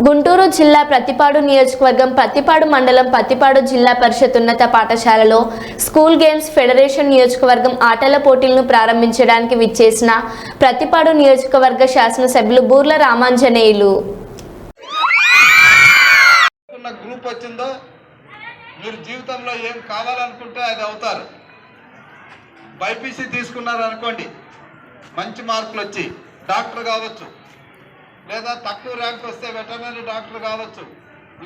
గుంటూరు జిల్లా ప్రతిపాడు నియోజకవర్గం ప్రతిపాడు మండలం ప్రతిపాడు జిల్లా పరిషత్ ఉన్నత పాఠశాలలో స్కూల్ గేమ్స్ ఫెడరేషన్ నియోజకవర్గం ఆటల పోటీలను ప్రారంభించడానికి విచ్చేసిన ప్రతిపాడు నియోజకవర్గ శాసనసభ్యులు బూర్ల రామాంజనేయులు. గ్రూప్ వచ్చిందో మీరు జీవితంలో ఏం కావాలనుకుంటే అది అవుతారు. బైపీసీ తీసుకున్నారు అనుకోండి మంచి మార్కులు వచ్చి డాక్టర్ కావచ్చు లేదా తక్కువ ర్యాంక్ వస్తే వెటర్నరీ డాక్టర్ కావచ్చు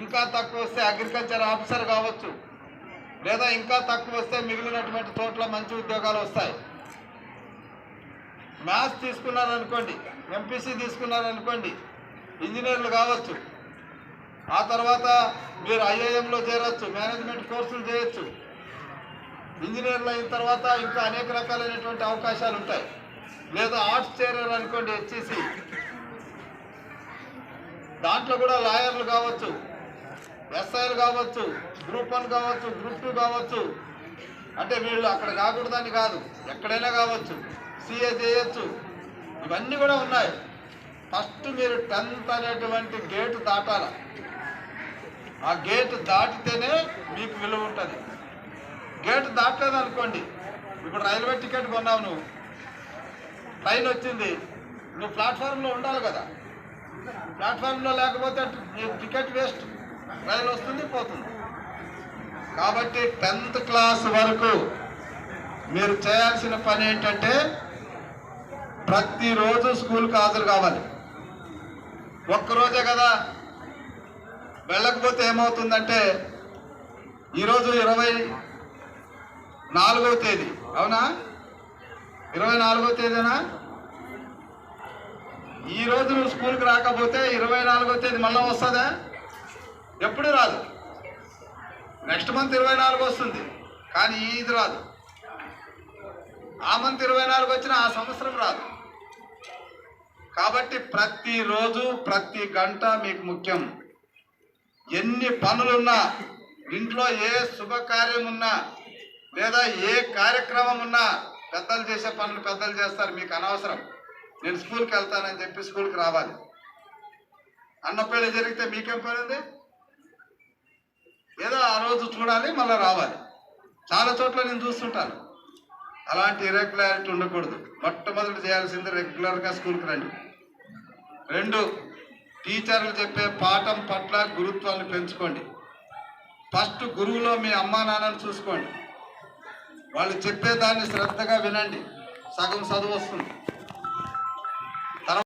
ఇంకా తక్కువ వస్తే అగ్రికల్చర్ ఆఫీసర్ కావచ్చు లేదా ఇంకా తక్కువ వస్తే మిగిలినటువంటి చోట్ల మంచి ఉద్యోగాలు వస్తాయి. మ్యాథ్స్ తీసుకున్నారనుకోండి ఎంపీసీ తీసుకున్నారనుకోండి ఇంజనీర్లు కావచ్చు ఆ తర్వాత మీరు ఐఐఎంలో చేరొచ్చు మేనేజ్మెంట్ కోర్సులు చేయొచ్చు ఇంజనీర్లు అయిన తర్వాత ఇంకా అనేక రకాలైనటువంటి అవకాశాలు ఉంటాయి. లేదా ఆర్ట్స్ చేరారనుకోండి హెచ్ఈసి దాంట్లో కూడా లాయర్లు కావచ్చు ఎస్ఐలు కావచ్చు గ్రూప్ వన్ కావచ్చు గ్రూప్ టూ కావచ్చు. అంటే వీళ్ళు అక్కడ కాకూడదని కాదు ఎక్కడైనా కావచ్చు సిఏ చేయొచ్చు. ఇవన్నీ కూడా ఉన్నాయి. ఫస్ట్ మీరు టెన్త్ అనేటువంటి గేటు దాటాల. ఆ గేటు దాటితేనే మీకు విలువ ఉంటుంది. గేటు దాటలేదు అనుకోండి ఇప్పుడు రైల్వే టికెట్ కొన్నావు నువ్వు ట్రైన్ వచ్చింది నువ్వు ప్లాట్ఫామ్లో ఉండాలి కదా. ప్లాట్ఫామ్లో లేకపోతే టికెట్ వేస్ట్. రైలు వస్తుంది పోతుంది. కాబట్టి టెన్త్ క్లాస్ వరకు మీరు చేయాల్సిన పని ఏంటంటే ప్రతిరోజు స్కూల్కి హాజరు కావాలి. ఒక్కరోజే కదా. వెళ్ళకపోతే ఏమవుతుందంటే ఈరోజు ఇరవై నాలుగవ తేదీ అవునా? ఇరవై నాలుగవ తేదీనా? ఈ రోజు నువ్వు స్కూల్కి రాకపోతే ఇరవై నాలుగో తేదీ మళ్ళీ వస్తుందా? ఎప్పుడు రాదు. నెక్స్ట్ మంత్ ఇరవై నాలుగు వస్తుంది. కానీ ఇది రాదు. ఆ మంత్ ఇరవై నాలుగు వచ్చిన ఆ సంవత్సరం రాదు. కాబట్టి ప్రతిరోజు ప్రతి గంట మీకు ముఖ్యం. ఎన్ని పనులున్నా ఇంట్లో ఏ శుభకార్యం ఉన్నా లేదా ఏ కార్యక్రమం ఉన్నా పెద్దలు చేసే పనులు పెద్దలు చేస్తారు మీకు అనవసరం. నేను స్కూల్కి వెళ్తానని చెప్పి స్కూల్కి రావాలి. అన్న పెళ్ళి జరిగితే మీకేం పడింది ఏదో ఆ రోజు చూడాలి మళ్ళీ రావాలి. చాలా చోట్ల నేను చూస్తుంటాను. అలాంటి ఇరెగ్యులారిటీ ఉండకూడదు. మొట్టమొదటి చేయాల్సింది రెగ్యులర్గా స్కూల్కి రండి. రెండు టీచర్లు చెప్పే పాఠం పట్ల గురుత్వాన్ని పెంచుకోండి. ఫస్ట్ గురువులో మీ అమ్మా నాన్నను చూసుకోండి. వాళ్ళు చెప్పేదాన్ని శ్రద్ధగా వినండి. సగం చదువు వస్తుంది.